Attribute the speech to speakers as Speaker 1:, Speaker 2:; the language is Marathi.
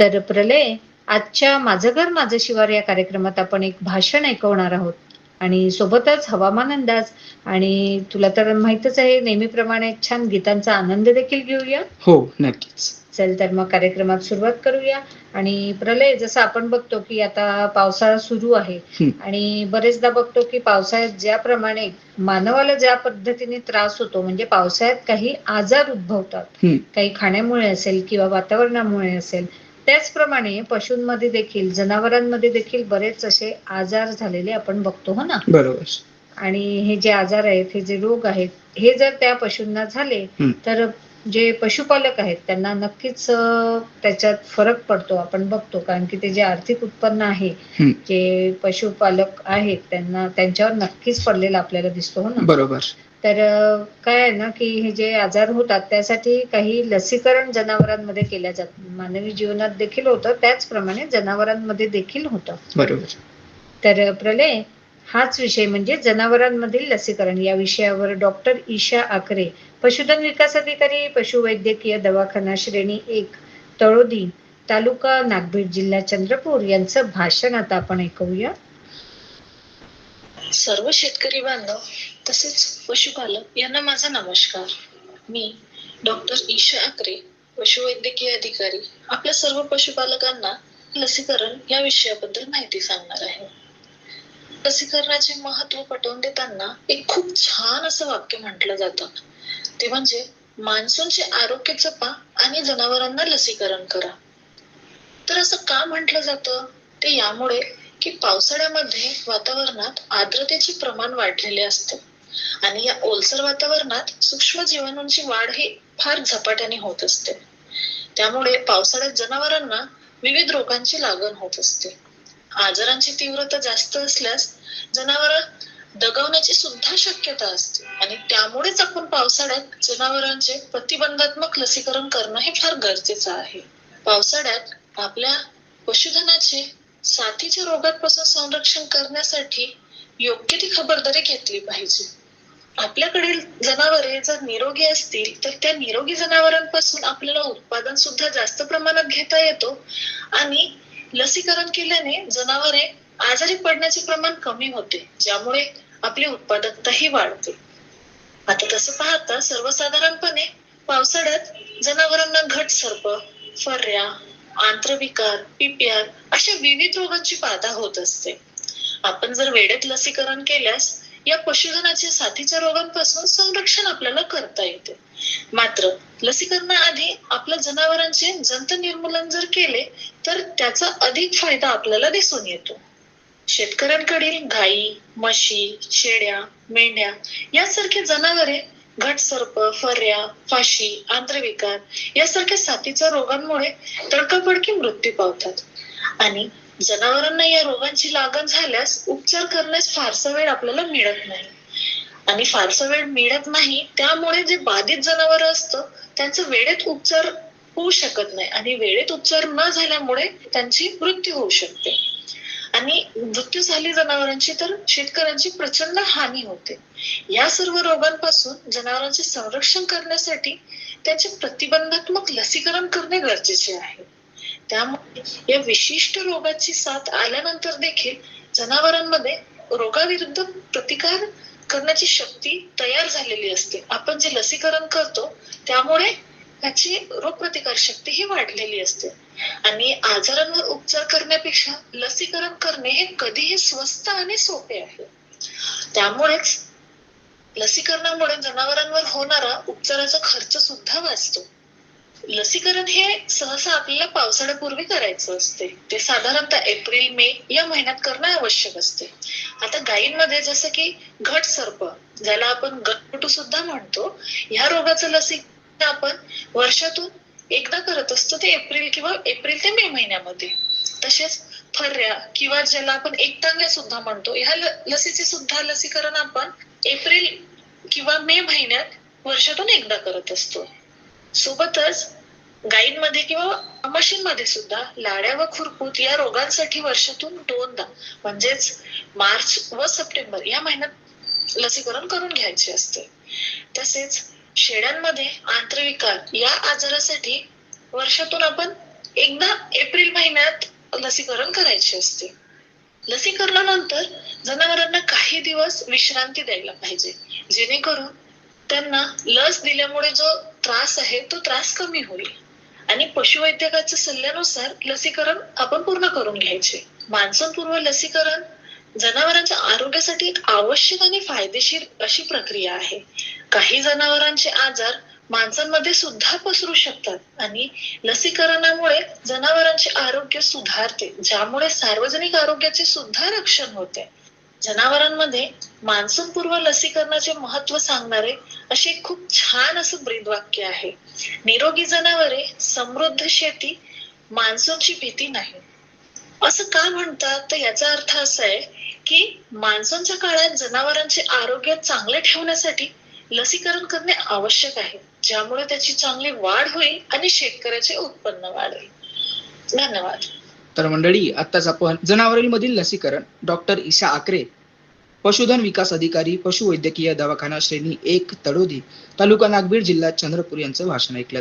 Speaker 1: तर प्रलय आजच्या माझं घर माझं शिवार या कार्यक्रमात आपण एक भाषण ऐकवणार आहोत. आणि सोबतच हवामान अंदाज आणि तुला तर माहितच आहे नेहमीप्रमाणे छान गीतांचा आनंद देखील घेऊया.
Speaker 2: हो नक्कीच.
Speaker 1: चल तर मग कार्यक्रमात सुरुवात करूया आणि प्रलय जसं आपण बघतो की आता पावसाळा सुरू आहे. आणि बरेचदा बघतो की पावसाळ्यात ज्याप्रमाणे मानवाला ज्या पद्धतीने त्रास होतो म्हणजे पावसाळ्यात काही आजार उद्भवतात. काही खाण्यामुळे असेल किंवा वातावरणामुळे असेल त्याचप्रमाणे पशूंमध्ये देखील जनावरांमध्ये देखील बरेच असे आजार झालेले आपण बघतो हो ना
Speaker 2: बरोबर
Speaker 1: आणि हे जे आजार आहेत हे जे रोग आहेत हे जर त्या पशूंना झाले. तर जे पशुपालक आहेत त्यांना नक्कीच त्याच्यात फरक पडतो आपण बघतो. कारण की ते जे आर्थिक उत्पन्न आहे. जे पशुपालक आहेत त्यांना त्यांच्यावर नक्कीच पडलेला आपल्याला दिसतो हो ना?
Speaker 2: बरोबर.
Speaker 1: तर काय आहे ना की हे जे आजार होतात त्यासाठी काही लसीकरण जनावरांमध्ये केल्या जात मानवी जीवनात देखील होतं. त्याचप्रमाणे जनावरांमध्ये देखील होतं.
Speaker 2: बरोबर.
Speaker 1: तर प्रलय हाच विषय म्हणजे जनावरांमधील लसीकरण. या विषयावर डॉक्टर ईशा आकरे पशुधन विकास अधिकारी पशुवैद्यकीय दवाखाना श्रेणी एक तळोदी तालुका नागभीड जिल्हा चंद्रपूर यांचं भाषण आता आपण ऐकूया.
Speaker 3: सर्व शेतकरी बांधव तसेच पशुपालक यांना माझा नमस्कार. मी डॉक्टर ईशा आकरे पशुवैद्यकीय अधिकारी आपल्या सर्व पशुपालकांना लसीकरण या विषयाबद्दल माहिती सांगणार आहे. लसीकरणाचे महत्त्व पटवून देताना एक खूप छान असं वाक्य म्हटलं जातं. ते म्हणजे मान्सूनचे आरोग्य जपा आणि जनावरांना लसीकरण करा. तर असं का म्हटलं जातं? ते यामुळे की पावसाळ्यामध्ये वातावरणात आर्द्रतेचे प्रमाण वाढलेले असते. आणि या ओलसर वातावरणात सूक्ष्म जीवाणूंची वाढ ही फार झपाट्याने होत असते. त्यामुळे पावसाळ्यात जनावरांना विविध रोगांची लागण होत असते. आजारांची तीव्रता जास्त असल्यास जनावर दगावण्याची सुद्धा शक्यता असते. आणि त्यामुळेच आपण पावसाळ्यात जनावरांचे प्रतिबंधात्मक लसीकरण करणं हे फार गरजेचं आहे. पावसाळ्यात आपल्या पशुधनाचे साथीच्या रोगांपासून संरक्षण करण्यासाठी योग्य ती खबरदारी घेतली पाहिजे. आपल्याकडील जनावरे जर निरोगी असतील तर त्या निरोगी जनावरांपासून आपल्याला उत्पादन सुद्धा जास्त प्रमाणात घेता येतो आणि लसीकरण केल्याने जनावरे आजारी पडण्याचे प्रमाण कमी होते ज्यामुळे आपली उत्पादकताही वाढते. आता तसं पाहता सर्वसाधारणपणे पावसाळ्यात जनावरांना घट सर्प फर्या आंत्रविकार पिप्यार अशा विविध रोगांची बाधा होत असते. आपण जर वेळेत लसीकरण केल्यास या पशुधनाच्या साथीच्या रोगांपासून संरक्षण आपल्याला करता येते. मात्र लसीकरणाआधी आपल्या जनावरांचे जंत निर्मूलन जर केले तर त्याचा अधिक फायदा आपल्याला दिसून येतो. शेतकऱ्यांकडील गायी म्हशी शेळ्या मेंढ्या यासारखे जनावरे घटसर्प फर्या फाशी आंत्रविकार यासारख्या साथीच्या रोगांमुळे तडकाफडकी मृत्यू पावतात. आणि जनावरांना या रोगांची लागण झाल्यास उपचार करण्यास फारसा वेळ आपल्याला मिळत नाही. आणि फारसा वेळ मिळत नाही त्यामुळे जे बाधित जनावर असतं त्यांचं वेळेत उपचार होऊ शकत नाही. आणि वेळेत उपचार न झाल्यामुळे त्यांची मृत्यू होऊ शकते. आणि मृत्यू झाली जनावरांची तर शेतकऱ्यांची प्रचंड हानी होते. या सर्व रोगांपासून जनावरांचे संरक्षण करण्यासाठी त्यांचे प्रतिबंधात्मक लसीकरण करणे गरजेचे आहे. त्यामुळे या विशिष्ट रोगाची साथ आल्यानंतर देखील जनावरांमध्ये रोगाविरुद्ध प्रतिकार करण्याची शक्ती तयार झालेली असते. आपण जे लसीकरण करतो त्यामुळे त्याची रोगप्रतिकार शक्ती ही वाढलेली असते. आणि आजारांवर उपचार करण्यापेक्षा लसीकरण करणे हे कधीही स्वस्त आणि सोपे आहे. त्यामुळेच लसीकरणामुळे जनावरांवर होणारा उपचाराचा खर्च सुद्धा वाचतो. लसीकरण हे सहसा आपल्याला पावसाळ्यापूर्वी करायचं असते. ते साधारणतः एप्रिल मे या महिन्यात करणं आवश्यक असते. आता गायींमध्ये जसं की घट सर्प ज्याला आपण गटपटू सुद्धा म्हणतो ह्या रोगाचं लसीकरण आपण वर्षातून एकदा करत असतो ते एप्रिल किंवा एप्रिल ते मे महिन्यामध्ये. तसेच फर्या किंवा ज्याला आपण एकटांग्या सुद्धा म्हणतो ह्या लसीचे सुद्धा लसीकरण आपण एप्रिल किंवा मे महिन्यात वर्षातून एकदा करत असतो. सोबतच गायींमध्ये किंवा मशीनमध्ये सुद्धा लाड्या व खुरकूत या रोगांसाठी वर्षातून दोनदा म्हणजेच मार्च व सप्टेंबर या महिन्यात लसीकरण करून घ्यायचे असते. तसेच शेळ्यांमध्ये आंत्रविकार या आजारासाठी वर्षातून आपण एकदा एप्रिल महिन्यात लसीकरण करायचे असते. लसीकरणानंतर जनावरांना काही दिवस विश्रांती द्यायला पाहिजे जेणेकरून त्यांना लस दिल्यामुळे जो त्रास आहे तो त्रास कमी होईल. आणि पशुवैद्यकाच्या सल्ल्यानुसार लसीकरण आपण पूर्ण करून घ्यायचे. मान्सूनपूर्व लसीकरण जनावरांच्या आरोग्यासाठी एक आवश्यक आणि फायदेशीर अशी प्रक्रिया आहे. काही जनावरांचे आजार माणसांमध्ये सुद्धा पसरू शकतात आणि लसीकरणामुळे जनावरांचे आरोग्य सुधारते ज्यामुळे सार्वजनिक आरोग्याचे सुद्धा रक्षण होते. जनावरांमध्ये मान्सून पूर्व लसीकरणाचे महत्त्व सांगणारे असे खूप छान असं ब्रीद वाक्य आहे. निरोगी जनावरे समृद्ध शेती मान्सूनची भीती नाही. असं का म्हणतात? तर याचा अर्थ असा आहे की मान्सूनच्या काळात जनावरांचे आरोग्य चांगले ठेवण्यासाठी लसीकरण करणे आवश्यक आहे. ज्यामुळे त्याची चांगली वाढ होईल आणि शेतकऱ्याचे उत्पन्न वाढेल. धन्यवाद.
Speaker 2: तर मंडळी आत्ताच आपण जनावरांमधील लसीकरण. डॉक्टर ईशा आकरे पशुधन विकास अधिकारी पशुवैद्यकीय दवाखाना श्रेणी एक तळोदी तालुका नागबीड जिल्हा चंद्रपूर यांचं भाषण ऐकलं.